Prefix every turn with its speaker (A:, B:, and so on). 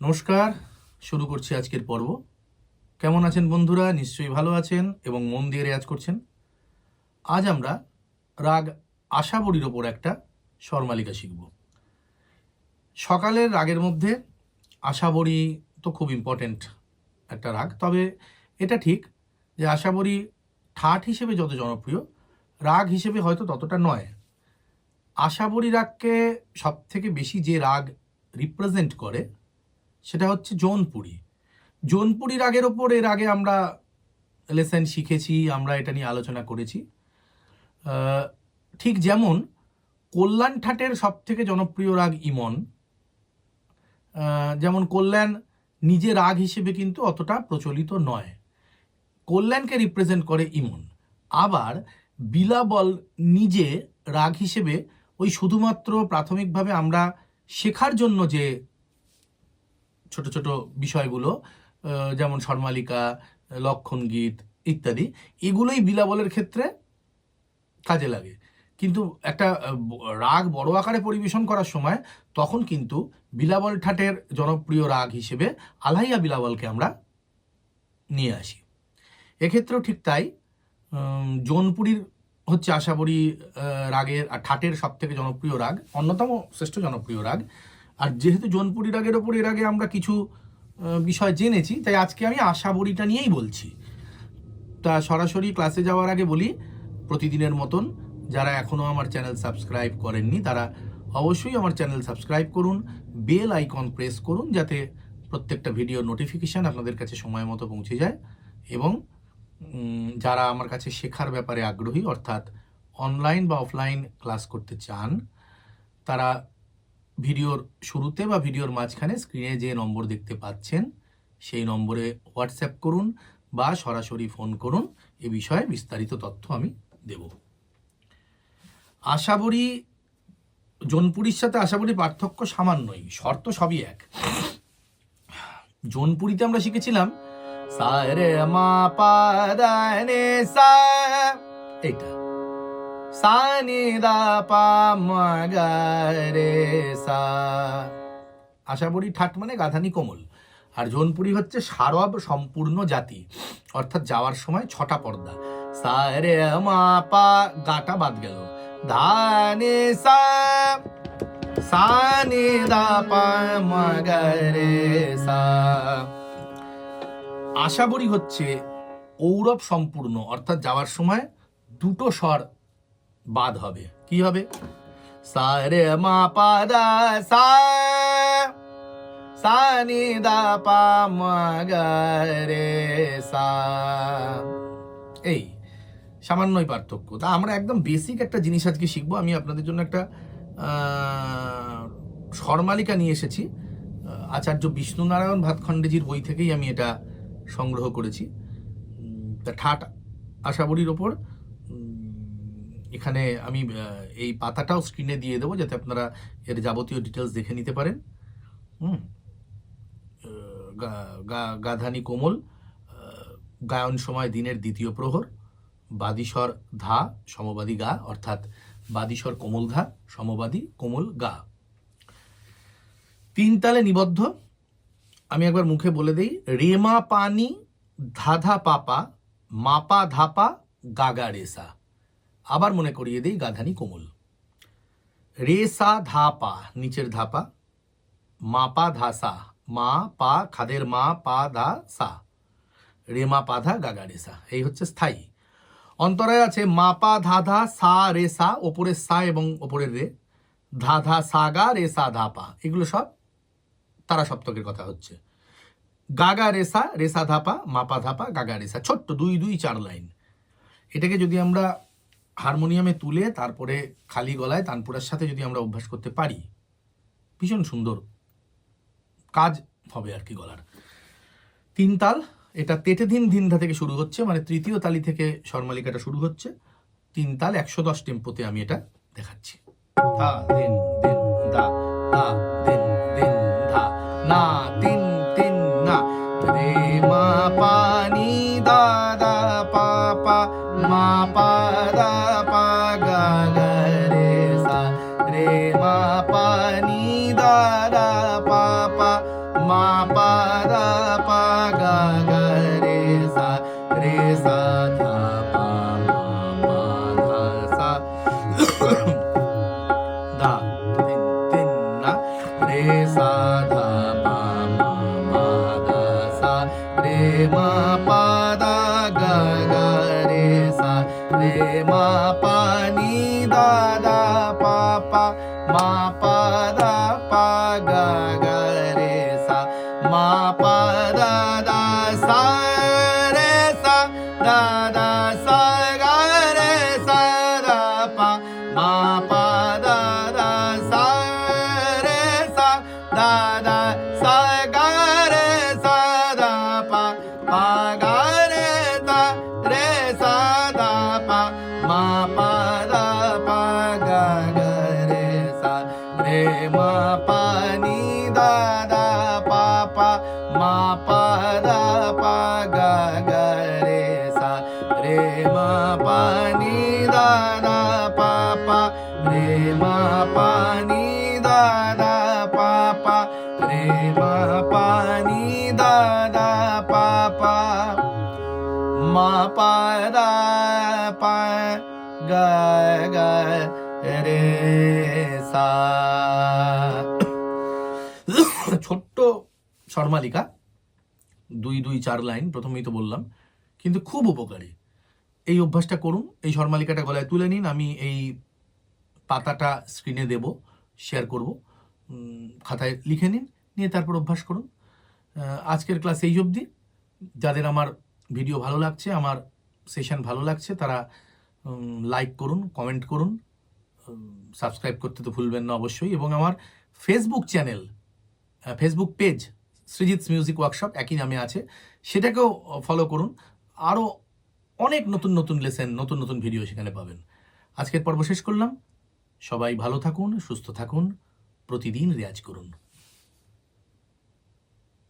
A: নমস্কার, শুরু করছি আজকের পর্ব। কেমন আছেন বন্ধুরা? নিশ্চয়ই ভালো আছেন এবং মন দিয়ে রেয়াজ করছেন। আজ আমরা রাগ আশাবরীর ওপর একটা স্বরমালিকা শিখব। সকালের রাগের মধ্যে আশাবরী তো খুব ইম্পর্ট্যান্ট একটা রাগ, তবে এটা ঠিক যে আশাবরী ঠাট হিসেবে যত জনপ্রিয়, রাগ হিসেবে হয়তো ততটা নয়। আশাবরী রাগকে সব থেকে বেশি যে রাগ রিপ্রেজেন্ট করে সেটা হচ্ছে জৌনপুরি। জৌনপুরি রাগের ওপর, এর আগে আমরা লেসেন শিখেছি, আমরা এটা নিয়ে আলোচনা করেছি। ঠিক যেমন কল্যাণ ঠাটের সব থেকে জনপ্রিয় রাগ ইমন। যেমন কল্যাণ নিজে রাগ হিসেবে কিন্তু অতটা প্রচলিত নয়। কল্যাণকে রিপ্রেজেন্ট করে ইমন। আবার বিলাবল নিজে রাগ হিসেবে ওই শুধুমাত্র প্রাথমিকভাবে আমরা শেখার জন্য যে ছোট ছোট বিষয়গুলো যেমন স্বরমালিকা, লক্ষণ গীত ইত্যাদি, এগুলোই বিলাবলের ক্ষেত্রে কাজে লাগে। কিন্তু একটা রাগ বড় আকারে পরিবেশন করার সময় তখন কিন্তু বিলাবল ঠাটের জনপ্রিয় রাগ হিসেবে আলাইয়া বিলাবলকে আমরা নিয়ে আসি। এক্ষেত্রেও ঠিক তাই জৌনপুরীর হচ্ছে আশাবরী রাগের, আর ঠাটের সব থেকে জনপ্রিয় রাগ, অন্যতম শ্রেষ্ঠ জনপ্রিয় রাগ আর যেহেতু জৌনপুরী রাগের ওপর এর আগে আমরা কিছু বিষয় জেনেছি, তাই আজকে আমি আশাবরীটা নিয়েই বলছি। তা সরাসরি ক্লাসে যাওয়ার আগে বলি, প্রতিদিনের মতন যারা এখনও আমার চ্যানেল সাবস্ক্রাইব করেননি, তারা অবশ্যই আমার চ্যানেল সাবস্ক্রাইব করুন বেল আইকন প্রেস করুন, যাতে প্রত্যেকটা ভিডিও নোটিফিকেশান আপনাদের কাছে সময় মতো পৌঁছে যায়। এবং যারা আমার কাছে শেখার ব্যাপারে আগ্রহী, অর্থাৎ অনলাইন বা অফলাইন ক্লাস করতে চান, তারা ভিডিওর শুরুতে বা ভিডিওর মাঝখানে স্ক্রিনে যে নম্বর দেখতে পাচ্ছেন, সেই নম্বরে হোয়াটসঅ্যাপ করুন বা সরাসরি ফোন করুন। এ বিষয়ে বিস্তারিত তথ্য আমি দেব। আশাবরী, জোনপুরীর সাথে আশাবরী পার্থক্য সামান্যই, শর্ত সবই এক। জোনপুরীতে আমরা শিখেছিলাম সা রে মা পা নে সা। সা নি দা পা মা গা রে সা আশাবরী ঠাট মানে গাধানি কোমল আর জোনপুরি হচ্ছে সারব সম্পূর্ণ জাতি। অর্থাৎ যাওয়ার সময় ছটা পর্দা। সা রে মা পা গাটা বাদ গেল। ধানে সা সা নি দা পা মা গা রে সা আশাবরী হচ্ছে ঔরব সম্পূর্ণ। অর্থাৎ যাওয়ার সময় দুটো স্বর বাদ হবে। কি হবে? সা রে মা পা দা সা সা নি দা পা রে সা। এই, সামান্যই পার্থক্য। তা আমরা একদম বেসিক একটা জিনিস আজকে শিখব। আমি আপনাদের জন্য একটা স্বরমালিকা নিয়ে এসেছি। আচার্য বিষ্ণুনারায়ণ ভাতখণ্ডেজির বই থেকেই আমি এটা সংগ্রহ করেছি। তা ঠাট আশাবরীর ওপর এখানে আমি এই পাতাটাও স্ক্রিনে দিয়ে দেবো যাতে আপনারা এর যাবতীয় ডিটেলস দেখে নিতে পারেন। হুম। গাধানি কোমল গায়ন সময় দিনের দ্বিতীয় প্রহর, বাদিস্বর ধা, সমবাদী গা, অর্থাৎ বাদিস্বর কোমল ধা সমবাদী কোমল গা। তিন তালে নিবদ্ধ। আমি একবার মুখে বলে দিই, রেমা পানি ধাধা পাপা, মাপা ধাপা, গাগা রেসা। আবার মনে করিয়ে দেই গাধানি কোমল। রেসা ধাপা নিচের ধাপা মাপা ধাসা মা পা খাদের মা পা ধা সা রেমা পাধা গাগা রেসা এই হচ্ছে স্থায়ী। অন্তরায় আছে মাপা ধাধা সা রে সা ওপরের সা এবং ওপরের রে ধাধা সাগা রে সা ধাপা এগুলো সব তারা সপ্তকের কথা হচ্ছে। গাগা রেসা রেসা ধাপা মাপা ধাপা গাগা রেসা ছোট্ট দুই দুই চার লাইন। এটাকে যদি আমরা হারমোনিয়ামে তুলে তারপরে খালি গলায় তানপুরার সাথে যদি আমরা অভ্যাস করতে পারি, ভীষণ সুন্দর কাজ হবে আর কি গলার। তিন তাল, এটা তেটে দিন ধিনধা থেকে শুরু হচ্ছে মানে তৃতীয় তালি থেকে স্বরমালিকাটা শুরু হচ্ছে। তিন তাল, একশো দশ টেম্পোতে আমি এটা দেখাচ্ছি। ধা দিন দিন দা দা দিন ra pa pa ma pa ra pa ga ga re sa re sa da pa ma pa da sa da tin tin na re sa da pa ma ma da sa re ma pa da ga ga re sa re ma pa ni da da pa pa ma pa পা মা পা দা দা সা রে সা দা দা সা গা রে সা দা পা পা গা রে সা রে মা পা নি দা দা পা পা রে মা পা নি দা দা পা পা মা পা গা গা রে সা। ছোট্ট স্বরমালিকা, দুই দুই চার লাইন প্রথমেই তো বললাম, কিন্তু খুব উপকারী। এই অভ্যাসটা করুন, এই শর্মালিকাটা গলায় তুলে নিন, আমি এই পাতাটা স্ক্রিনে দেব শেয়ার করব খাতায় লিখে নিন, নিয়ে তারপর অভ্যাস করুন। আজকের ক্লাস এই অবধি। যাদের আমার ভিডিও ভালো লাগছে, আমার সেশন ভালো লাগছে, তারা লাইক করুন কমেন্ট করুন সাবস্ক্রাইব করতে তো ভুলবেন না অবশ্যই। এবং আমার Facebook channel Facebook page Srijit's music workshop একই নামে আছে। সেটাকেও ফলো করুন। আরও অনেক নতুন নতুন লেসেন নতুন নতুন ভিডিও সেখানে পাবেন। আজকের পর্ব শেষ করলাম। সবাই ভালো থাকুন সুস্থ থাকুন প্রতিদিন রেয়াজ করুন।